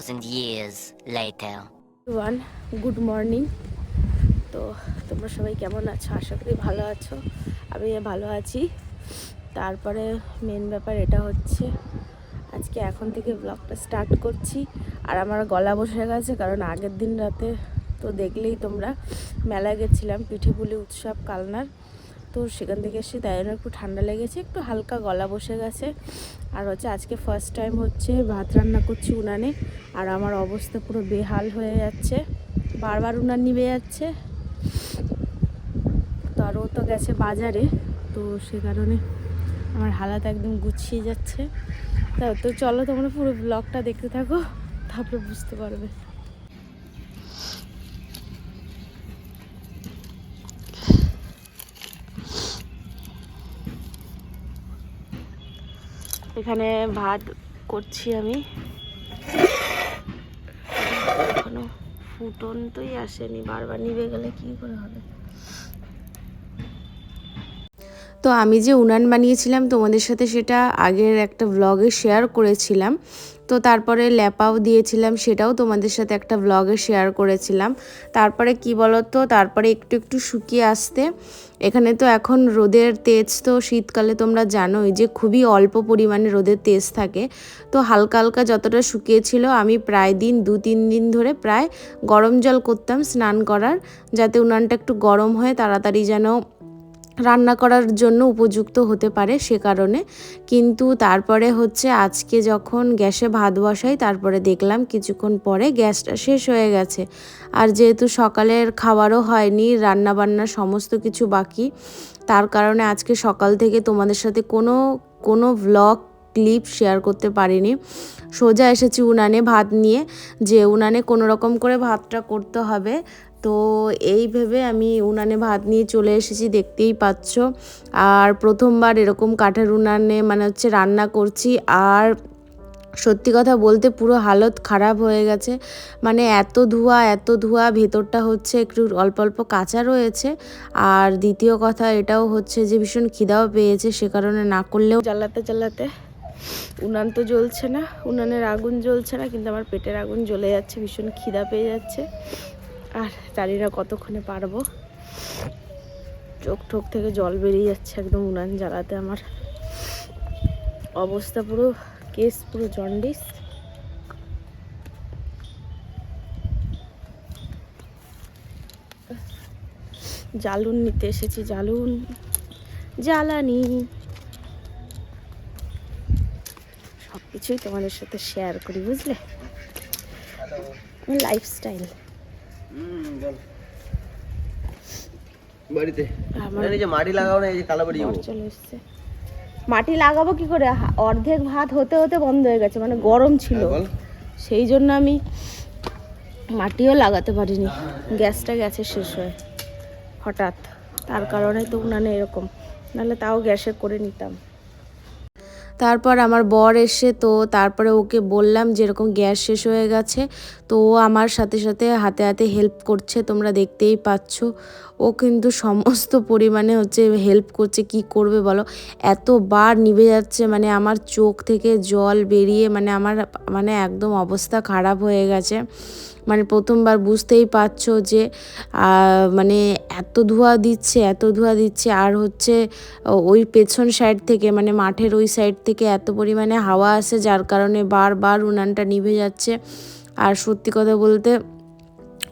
thousand years later. One good morning তো তোমরা সবাই কেমন আছো? আশা করি ভালো আছো। আমি ভালো আছি। তারপরে মেন ব্যাপার এটা হচ্ছে, আজকে এখন থেকে ব্লগটা স্টার্ট করছি। আর আমার গলা বসে গেছে, কারণ আগের দিন রাতে তো দেখলেই তোমরা। মেলায় গেছিলাম পিঠেপুলি উৎসব, কালনার। তো সেখান থেকে এসে তাই জন্য একটু ঠান্ডা লেগেছে, একটু হালকা গলা বসে গেছে। আর হচ্ছে আজকে ফার্স্ট টাইম হচ্ছে ভাত রান্না করছি উনানে, আর আমার অবস্থা পুরো বেহাল হয়ে যাচ্ছে। বারবার উনান নিভে যাচ্ছে। তো আর ও তো গেছে বাজারে, তো সে কারণে আমার হালাত একদম গুছিয়ে যাচ্ছে। তা, তো চলো তোমরা পুরো ব্লগটা দেখতে থাকো, তারপরে বুঝতে পারবে। এখানে ভাত করছি আমি। এখনও ফুটন্তই আসেনি বারবার নিবে গেলে কি করে হবে? তো আমি যে উনান বানিয়েছিলাম, তোমাদের সাথে সেটা আগের একটা ব্লগে শেয়ার করেছিলাম। তো তারপরে ল্যাপাও দিয়েছিলাম, সেটাও তোমাদের সাথে একটা ব্লগে শেয়ার করেছিলাম। তারপরে কি বলতো, তারপরে একটু একটু শুকিয়ে আসতে। এখানে তো এখন রোদের তেজ তো শীতকালে তোমরা জানোই যে খুবই অল্প পরিমাণে রোদের তেজ থাকে। তো হালকা হালকা যতটা শুকিয়েছিল, আমি প্রায় দিন, দু তিন দিন ধরে প্রায় গরম জল করতাম স্নান করার, যাতে উনানটা একটু গরম হয়ে, তাড়াতাড়ি যেন রান্না করার জন্য উপযুক্ত হতে পারে সে কারণে। কিন্তু তারপরে হচ্ছে আজকে যখন গ্যাসে ভাত বসাই, তারপরে দেখলাম কিছুক্ষণ পরে গ্যাসটা শেষ হয়ে গেছে। আর যেহেতু সকালের খাবারও হয়নি রান্না বান্না সমস্ত কিছু বাকি, তার কারণে আজকে সকাল থেকে তোমাদের সাথে কোনো কোনো ভ্লগ ক্লিপ শেয়ার করতে পারিনি। সোজা এসেছি উনানে ভাত নিয়ে, যে উনানে কোনো রকম করে ভাতটা করতে হবে। তো এই ভেবে আমি উনানে ভাত নিয়ে চলে এসেছি, দেখতেই পাচ্ছ। আর প্রথমবার এরকম কাঠের উনানে মানে হচ্ছে রান্না করছি। আর সত্যি কথা বলতে পুরো হালত খারাপ হয়ে গেছে। মানে এত ধোঁয়া এত ধোঁয়া, ভেতরটা হচ্ছে একটু অল্প অল্প কাঁচা রয়েছে। আর দ্বিতীয় কথা এটাও হচ্ছে যে ভীষণ খিদাও পেয়েছে, সে কারণে না করলেও জ্বালাতে জ্বালাতে উনান তো জ্বলছে না। উনানের আগুন জ্বলছে না, কিন্তু আমার পেটের আগুন জ্বলে যাচ্ছে, ভীষণ খিদা পেয়ে যাচ্ছে। আর জানি না কতক্ষণে পারব? চোখ ঠোক থেকে জল বেরিয়ে যাচ্ছে একদম উনান জ্বালাতে আমার। অবস্থা পুরো কেস পুরো জন্ডিস। জালুন নিতে এসেছি জালুন জ্বালানি। সব কিছুই তোমাদের সাথে শেয়ার করি বুঝলে? লাইফস্টাইল বাড়িতে। এই যে মাটি লাগাও না এই যে কালাবাড়ি চলে এসছে। মাটি লাগাবো কি করে? অর্ধেক ভাত হতে হতে বন্ধ হয়ে গেছে মানে গরম ছিল। সেই জন্য আমি মাটিও লাগাতে পারিনি। গ্যাসটা গেছে শেষ হয়ে হঠাৎ। তার কারণে তো উনানে এরকম। নাহলে তাও গ্যাসে করে নিতাম। তারপর আমার বর এসে তো তারপরে ওকে বললাম যেরকম গ্যাস শেষ হয়ে গেছে, তো ও আমার সাথে সাথে হাতে হাতে হেল্প করছে, তোমরা দেখতেই পাচ্ছ। ও কিন্তু সমস্ত পরিমাণে হচ্ছে হেল্প করছে, কি করবে বলো? এতবার নিভে যাচ্ছে মানে আমার চোখ থেকে জল বেরিয়ে মানে আমার মানে একদম অবস্থা খারাপ হয়ে গেছে। মানে প্রথমবার বুঝতেই পারছ যে মানে এত ধোঁয়া দিচ্ছে, এত ধোঁয়া দিচ্ছে। আর হচ্ছে ওই পেছন সাইড থেকে মানে মাঠের ওই সাইড থেকে এত পরিমাণে হাওয়া আসে, যার কারণে বারবার উনানটা নিভে যাচ্ছে। আর সত্যি কথা বলতে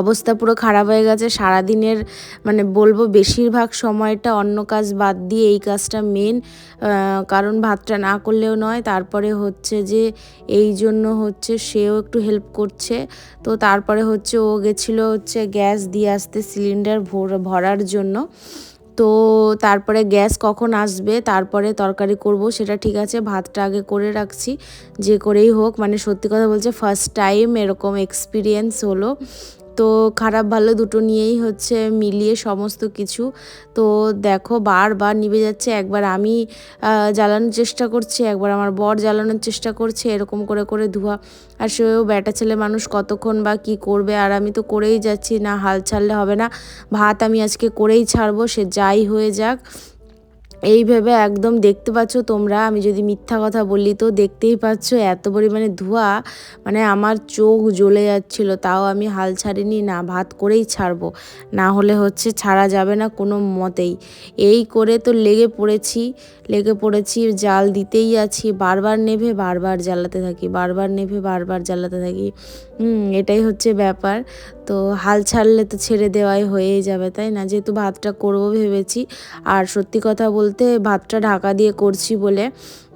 অবস্থা পুরো খারাপ হয়ে গেছে। সারাদিনের মানে বলব বেশিরভাগ সময়টা অন্য কাজ বাদ দিয়ে এই কাজটা মেন কারণ ভাতটা না করলেও নয়। তারপরে হচ্ছে যে এই জন্য হচ্ছে সেও একটু হেল্প করছে। তো তারপরে হচ্ছে ও গেছিল হচ্ছে গ্যাস দিয়ে আসতে সিলিন্ডার ভরার জন্য। তো তারপরে গ্যাস কখন আসবে, তারপরে তরকারি করব, সেটা ঠিক আছে। ভাতটা আগে করে রাখছি, যে করেই হোক। মানে সত্যি কথা বলছে ফার্স্ট টাইম এরকম এক্সপিরিয়েন্স হলো। তো খারাপ ভালো দুটো নিয়েই হচ্ছে মিলিয়ে সমস্ত কিছু। তো দেখো বারবার নিভে যাচ্ছে, একবার আমি জ্বালানোর চেষ্টা করছি, একবার আমার বর জ্বালানোর চেষ্টা করছে এরকম করে করে ধোয়া। আর সেও ব্যাটা ছেলে মানুষ কতক্ষণ বা কি করবে? আর আমি তো করেই যাচ্ছি, না হাল ছাড়লে হবে না। ভাত আমি আজকে করেই ছাড়বো, সে যাই হয়ে যাক। এই ভেবে একদম দেখতে পাচ্ছ তোমরা, আমি যদি মিথ্যা কথা বলি তো দেখতেই পাচ্ছ এত পরিমাণে ধোঁয়া মানে আমার চোখ জ্বলে যাচ্ছিল, তাও আমি হাল ছাড়িনি, না ভাত করেই ছাড়বো, না হলে হচ্ছে ছাড়া যাবে না কোনো মতেই। এই করে তো লেগে পড়েছি লেগে পড়েছি, জাল দিতেই আছি, বারবার নেভে বারবার জ্বালাতে থাকি, বারবার নেভে বারবার জ্বালাতে থাকি, হুম, এটাই হচ্ছে ব্যাপার। তো হাল ছাড়লে তো ছেড়ে দেওয়াই হয়েই যাবে, তাই না? যেহেতু ভাতটা করব ভেবেছি, আর সত্যি কথা বলতে ভাতটা ঢাকা দিয়ে করছি বলে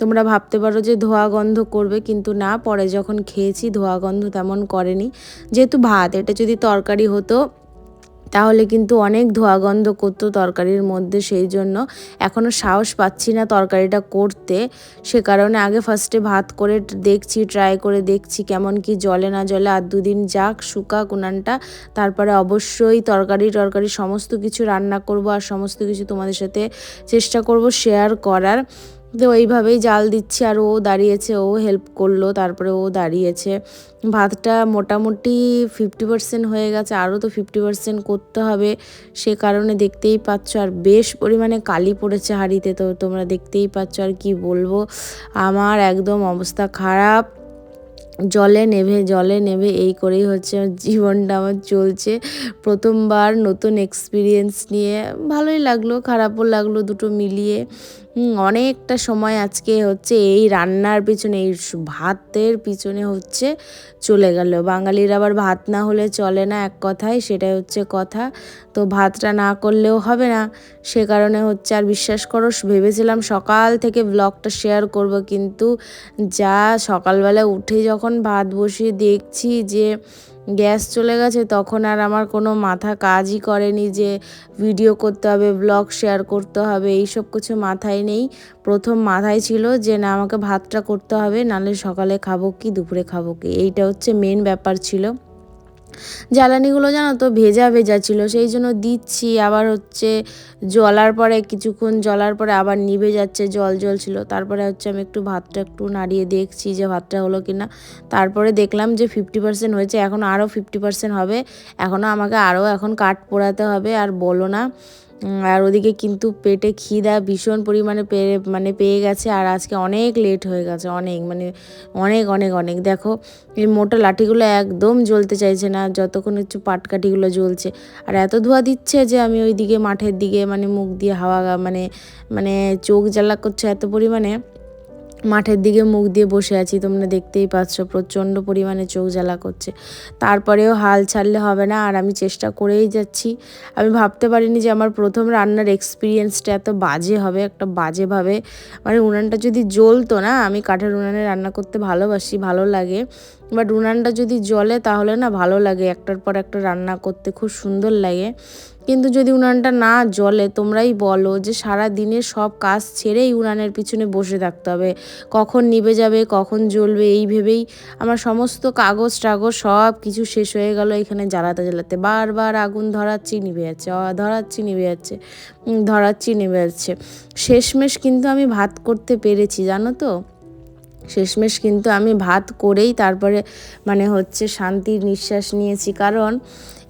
তোমরা ভাবতে পারো যে ধোয়া গন্ধ করবে, কিন্তু না, পরে যখন খেয়েছি ধোয়া গন্ধ তেমন করেনি। যেহেতু ভাত, এটা যদি তরকারি হতো তাহলে কিন্তু অনেক ধোয়া গন্ধ করতো তরকারির মধ্যে, সেই জন্য এখনও সাহস পাচ্ছি না তরকারিটা করতে। সে কারণে আগে ফার্স্টে ভাত করে দেখছি ট্রাই করে দেখছি কেমন কি জলে না জলে। আর দুদিন যাক শুকা কুনানটা তারপরে অবশ্যই তরকারি, টরকারি সমস্ত কিছু রান্না করব আর সমস্ত কিছু তোমাদের সাথে চেষ্টা করব শেয়ার করার। তো ওইভাবেই জাল দিচ্ছি আর ও দাঁড়িয়েছে, ও হেল্প করল, তারপরে ও দাঁড়িয়েছে। ভাতটা মোটামুটি ফিফটি পার্সেন্ট হয়ে গেছে, আরও তো ফিফটি পার্সেন্ট করতে হবে। সে কারণে দেখতেই পাচ্ছ, আর বেশ পরিমাণে কালি পড়েছে হাঁড়িতে, তো তোমরা দেখতেই পাচ্ছ আর কি বলব। আমার একদম অবস্থা খারাপ। জলে নেভে জলে নেভে, এই করেই হচ্ছে জীবনটা আমার চলছে। প্রথমবার নতুন এক্সপিরিয়েন্স নিয়ে, ভালোই লাগল, খারাপও লাগল দুটো মিলিয়ে। অনেকটা সময় আজকে হচ্ছে এই রান্নার পিছনে, এই ভাতের পিছনে হচ্ছে চলে গেল। বাঙালির আবার ভাত না হলে চলে না, এক কথায় সেটাই হচ্ছে কথা। তো ভাতটা না করলেও হবে না, সে কারণে হচ্ছে আর বিশ্বাস করো ভেবেছিলাম সকাল থেকে ব্লগটা শেয়ার করব, কিন্তু যা সকালবেলা উঠে যখন ভাত বসিয়ে দেখছি যে গ্যাস চলে গেছে, তখন আর আমার কোনো মাথা কাজই করেনি যে ভিডিও করতে হবে ব্লগ শেয়ার করতে হবে, এইসব কিছু মাথায় নেই। প্রথম মাথায় ছিল যে, না, আমাকে ভাতটা করতে হবে, নাহলে সকালে খাব কি, দুপুরে খাব কি? এইটা হচ্ছে মেন ব্যাপার ছিল। জ্বালানিগুলো জানো তো, ভেজা ভেজা ছিল, সেই জন্য দিচ্ছি। আবার হচ্ছে জলার পরে, কিছুক্ষণ জলার পরে আবার নিভে যাচ্ছে, জল জল ছিল। তারপরে হচ্ছে আমি একটু ভাতটা একটু নাড়িয়ে দেখছি যে ভাতটা হলো কি না তারপরে দেখলাম যে ফিফটি পার্সেন্ট হয়েছে, এখন আরও ফিফটি পার্সেন্ট হবে। এখনও আমাকে আরও এখন কাঠ পোড়াতে হবে, আর বলো না আর ওদিকে কিন্তু পেটে খিদা ভীষণ পরিমাণে পেয়ে মানে পেয়ে গেছে, আর আজকে অনেক লেট হয়ে গেছে, অনেক মানে অনেক অনেক অনেক। দেখো, এই মোটা লাঠিগুলো একদম জ্বলতে চাইছে না, যতক্ষণ হচ্ছে পাটকাঠিগুলো জ্বলছে। আর এত ধোয়া দিচ্ছে যে আমি ওইদিকে মাঠের দিকে মানে মুখ দিয়ে হাওয়া মানে মানে চোখ জ্বালা করছে এত পরিমাণে। মাঠের দিকে মুখ দিয়ে বসে আছি, তোমরা দেখতেই পাচ্ছ প্রচণ্ড পরিমাণে চোখ জ্বালা করছে। তারপরেও হাল ছাড়লে হবে না, আর আমি চেষ্টা করেই যাচ্ছি। আমি ভাবতে পারিনি যে আমার প্রথম রান্নার এক্সপিরিয়েন্সটা এত বাজে হবে, একটা বাজেভাবে মানে উনানটা যদি জ্বলতো না, আমি কাঠের উনানে রান্না করতে ভালোবাসি, ভালো লাগে। বাট উনানটা যদি জ্বলে তাহলে না ভালো লাগে, একটার পর একটা রান্না করতে খুব সুন্দর লাগে। কিন্তু যদি উনানটা না জ্বলে, তোমরাই বলো যে সারা দিনে সব কাজ ছেড়েই উনানের পিছনে বসে থাকতে হবে। কখন নিভে যাবে, কখন জ্বলবে, এই ভেবেই আমার সমস্ত কাগজ টাগজ সব কিছু শেষ হয়ে গেল এখানে জ্বালাতে জ্বালাতে। বারবার আগুন ধরাচ্ছি, নিভে যাচ্ছে ধরাচ্ছি, নিভে যাচ্ছে ধরাচ্ছি, নিভে যাচ্ছে। শেষমেশ কিন্তু আমি ভাত করতে পেরেছি, জানো তো? শেষমেশ কিন্তু আমি ভাত করেই তারপরে মানে হচ্ছে শান্তির নিঃশ্বাস নিয়েছি। কারণ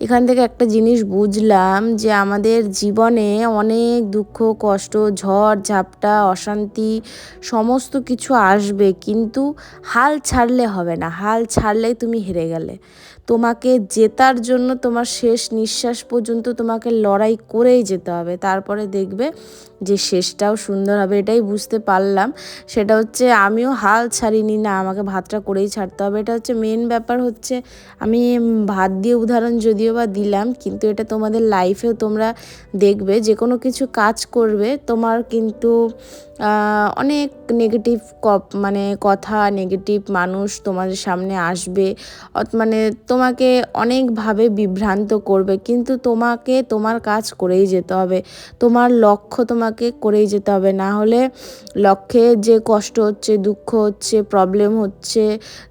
এখান থেকে একটা জিনিস বুঝলাম যে আমাদের জীবনে অনেক দুঃখ, কষ্ট, ঝড়, ঝাপটা, অশান্তি সমস্ত কিছু আসবে, কিন্তু হাল ছাড়লে হবে না। হাল ছাড়লেই তুমি হেরে গেলে। তোমাকে জেতার জন্য তোমার শেষ নিঃশ্বাস পর্যন্ত তোমাকে লড়াই করেই যেতে হবে। তারপরে দেখবে যে শেষটাও সুন্দর হবে, এটাই বুঝতে পারলাম। সেটা হচ্ছে আমিও হাল ছাড়িনি না, আমাকে ভাতটা করেই ছাড়তে হবে। এটা হচ্ছে মেন ব্যাপার হচ্ছে আমি ভাত দিয়ে উদাহরণ যদিও বা দিলাম, কিন্তু এটা তোমাদের লাইফেও তোমরা দেখবে যে কোনো কিছু কাজ করবে, তোমার কিন্তু অনেক নেগেটিভ মানে কথা নেগেটিভ মানুষ তোমাদের সামনে আসবে। মানে তোমাকে অনেকভাবে বিভ্রান্ত করবে, কিন্তু তোমাকে তোমার কাজ করেই যেতে হবে। তোমার লক্ষ্য তোমাকে করেই যেতে হবে। না হলে লক্ষ্যে যে কষ্ট হচ্ছে, দুঃখ হচ্ছে প্রবলেম হচ্ছে,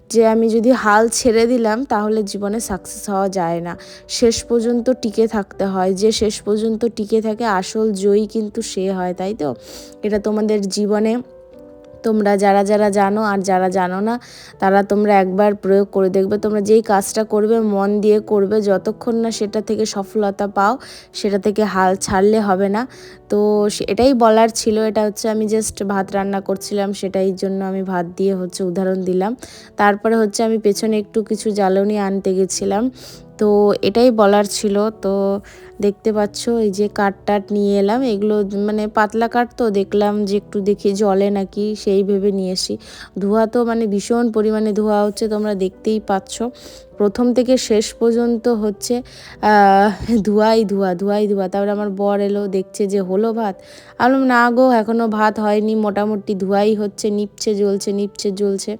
যে আমি যদি হাল ছেড়ে দিলাম, তাহলে জীবনে সাকসেস হওয়া যায় না। শেষ পর্যন্ত টিকে থাকতে হয়। যে শেষ পর্যন্ত টিকে থাকে, আসল জয়ী কিন্তু সে হয়, তাই তো? এটা তোমাদের জীবনে তোমরা যারা যারা জানো আর যারা জানো না, তারা তোমরা একবার প্রয়োগ করে দেখবে। তোমরা যেই কাজটা করবে, মন দিয়ে করবে, যতক্ষণ না সেটা থেকে সফলতা পাও, সেটা থেকে হাল ছাড়লে হবে না। তো এটাই বলার ছিল। এটা হচ্ছে আমি জাস্ট ভাত রান্না করছিলাম, সেটাই জন্য আমি ভাত দিয়ে হচ্ছে উদাহরণ দিলাম। তারপরে হচ্ছে আমি পেছনে একটু কিছু জ্বালনি আনতে গেছিলাম। তো এটাই বলার ছিল। তো দেখতে পাচ্ছ, এই যে কাঠ টাট নিয়ে এলাম। এগুলো মানে পাতলা কাঠ তো, দেখলাম যে একটু দেখি জলে নাকি, সেই ভেবে নিয়ে এসি। ধোঁয়া তো মানে ভীষণ পরিমাণে ধোঁয়া হচ্ছে, তোমরা দেখতেই পাচ্ছ। প্রথম থেকে শেষ পর্যন্ত হচ্ছে ধোঁয়াই ধোঁয়া ধোঁয়াই ধোঁয়া। তারপরে আমার বর এলো, দেখছে যে হলো ভাত। আমি না গো এখনও ভাত হয়নি, মোটামুটি ধোঁয়াই হচ্ছে, নিপছে, জ্বলছে নিপছে, জ্বলছে।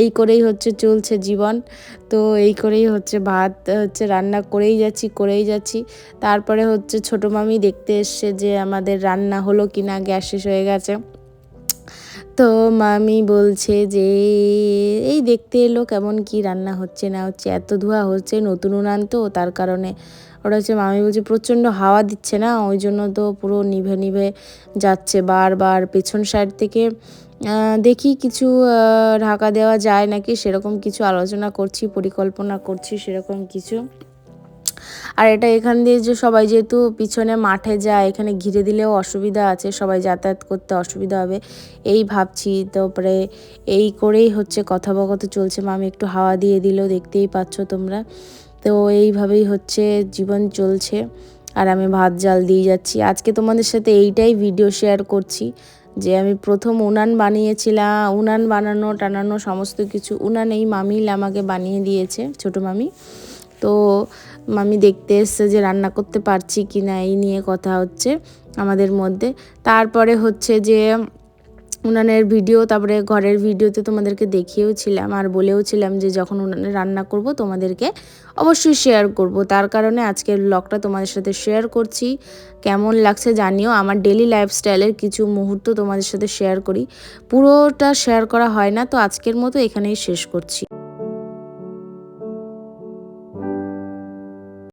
এই করেই হচ্ছে চলছে জীবন। তো এই করেই হচ্ছে ভাত, হচ্ছে রান্না করেই যাচ্ছি করেই যাচ্ছি। তারপরে হচ্ছে ছোটো মামি দেখতে এসছে যে আমাদের রান্না হলো কি না গ্যাস শেষ হয়ে গেছে। তো মামি বলছে যে, এই দেখতে এলো কেমন কি রান্না হচ্ছে না হচ্ছে, এত ধোঁয়া হচ্ছে, নতুন উনান তো তার কারণে। ওটা হচ্ছে, মামি বলছে, প্রচণ্ড হাওয়া দিচ্ছে না, ওই জন্য তো পুরো নিভে নিভে যাচ্ছে বারবার। পেছন সাইড থেকে দেখি কিছু ঢাকা দেওয়া যায় নাকি, সেরকম কিছু আলোচনা করছি, পরিকল্পনা করছি, সেরকম কিছু। আর এটা এখান দিয়ে যে সবাই যেহেতু পিছনে মাঠে যায়, এখানে ঘিরে দিলেও অসুবিধা আছে, সবাই যাতায়াত করতে অসুবিধা হবে। এই ভাবছি, তারপরে এই করেই হচ্ছে কথোপকথ চলছে। মামি একটু হাওয়া দিয়ে দিল, দেখতেই পাচ্ছ তোমরা। তো এইভাবেই হচ্ছে জীবন চলছে। আর আমি ভাত জাল দিয়ে যাচ্ছি। আজকে তোমাদের সাথে এইটাই ভিডিও শেয়ার করছি, যে আমি প্রথম উনান বানিয়েছিলাম, উনান বানানো, টানানো সমস্ত কিছু। উনান এই মামিল আমাকে বানিয়ে দিয়েছে, ছোটো মামি। তো মামি দেখতে এসছে যে রান্না করতে পারছি কি না, এই নিয়ে কথা হচ্ছে আমাদের মধ্যে। তারপরে হচ্ছে যে উনানের ভিডিও, তারপরে ঘরের ভিডিওতে তোমাদেরকে দেখিয়েও ছিলাম আর বলেও ছিলাম যে যখন উনানে রান্না করব তোমাদেরকে অবশ্যই শেয়ার করব। তার কারণে আজকের ব্লগটা তোমাদের সাথে শেয়ার করছি। কেমন লাগছে জানিও। আমার ডেলি লাইফস্টাইলের কিছু মুহূর্ত তোমাদের সাথে শেয়ার করি। পুরোটা শেয়ার করা হয় না, তো আজকের মতো এখানেই শেষ করছি।